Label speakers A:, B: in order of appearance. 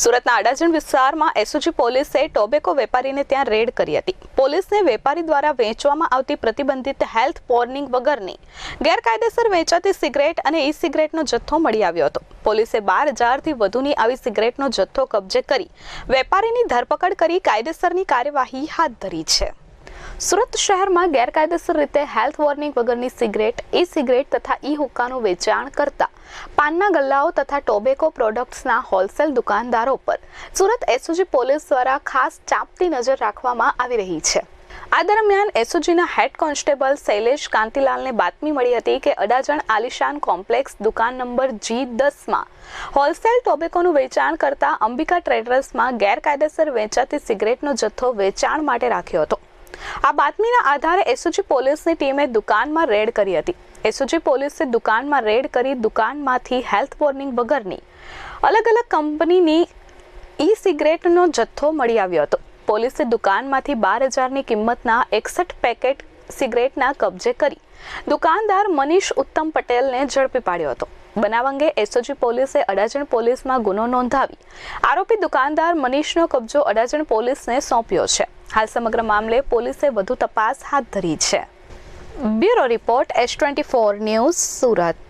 A: સુરતના અડાજણ વિસ્તારમાં એસઓજી પોલીસે ટોબેકો વેપારીને ત્યાં રેડ કરી હતી. પોલીસને વેપારી દ્વારા વેચવામાં આવતી પ્રતિબંધિત હેલ્થ વોર્નિંગ વગરની ગેરકાયદેસર વેચાતી સિગરેટ અને ઈ સિગરેટનો જથ્થો મળી આવ્યો હતો. પોલીસે બાર હજારથી વધુની આવી સિગરેટનો જથ્થો કબજે કરી વેપારીની ધરપકડ કરી કાયદેસરની કાર્યવાહી હાથ ધરી છે. સુરત શહેરમાં ગેરકાયદેસર રીતે હેલ્થ વોર્નિંગ વગરની સિગરેટ ઈ સિગરેટ તથા ઈ હુક્કાનું વેચાણ કરતા પાનના ગલ્લાઓ તથા ટોબેકો પ્રોડક્ટ્સના હોલસેલ દુકાનદારો પર સુરત એસઓજી પોલીસ દ્વારા ખાસ ચાંપતી નજર રાખવામાં આવી રહી છે. આ દરમિયાન એસઓજીના હેડ કોન્સ્ટેબલ શૈલેષ કાંતિલાલને બાતમી મળી હતી કે અડાજણ આલિશાન કોમ્પ્લેક્સ દુકાન નંબર જી દસમાં હોલસેલ ટોબેકોનું વેચાણ કરતા અંબિકા ટ્રેડર્સમાં ગેરકાયદેસર વેચાતી સિગરેટનો જથ્થો વેચાણ માટે રાખ્યો હતો. આ બાતમીના આધારે એસઓજી પોલીસની ટીમે દુકાનમાં રેડ કરી હતી. એસઓજી પોલીસે દુકાનમાં રેડ કરી દુકાનમાંથી હેલ્થ વોર્નિંગ વગરની અલગ અલગ કંપનીની ઈ સિગરેટનો જથ્થો મળી આવ્યો હતો. પોલીસે દુકાનમાંથી બાર હજારની કિંમતના એકસઠ પેકેટ સિગરેટના કબજે કરી દુકાનદાર મનીષ ઉત્તમ પટેલને ઝડપી પાડ્યો હતો. બનાવ અંગે એસઓજી પોલીસે અડાજણ પોલીસમાં ગુનો નોંધાવી આરોપી દુકાનદાર મનીષનો કબજો અડાજણ પોલીસને સોંપ્યો છે. હાલ સમગ્ર મામલે પોલીસે વધુ તપાસ હાથ ધરી છે. Bureau report S twenty four news Surat.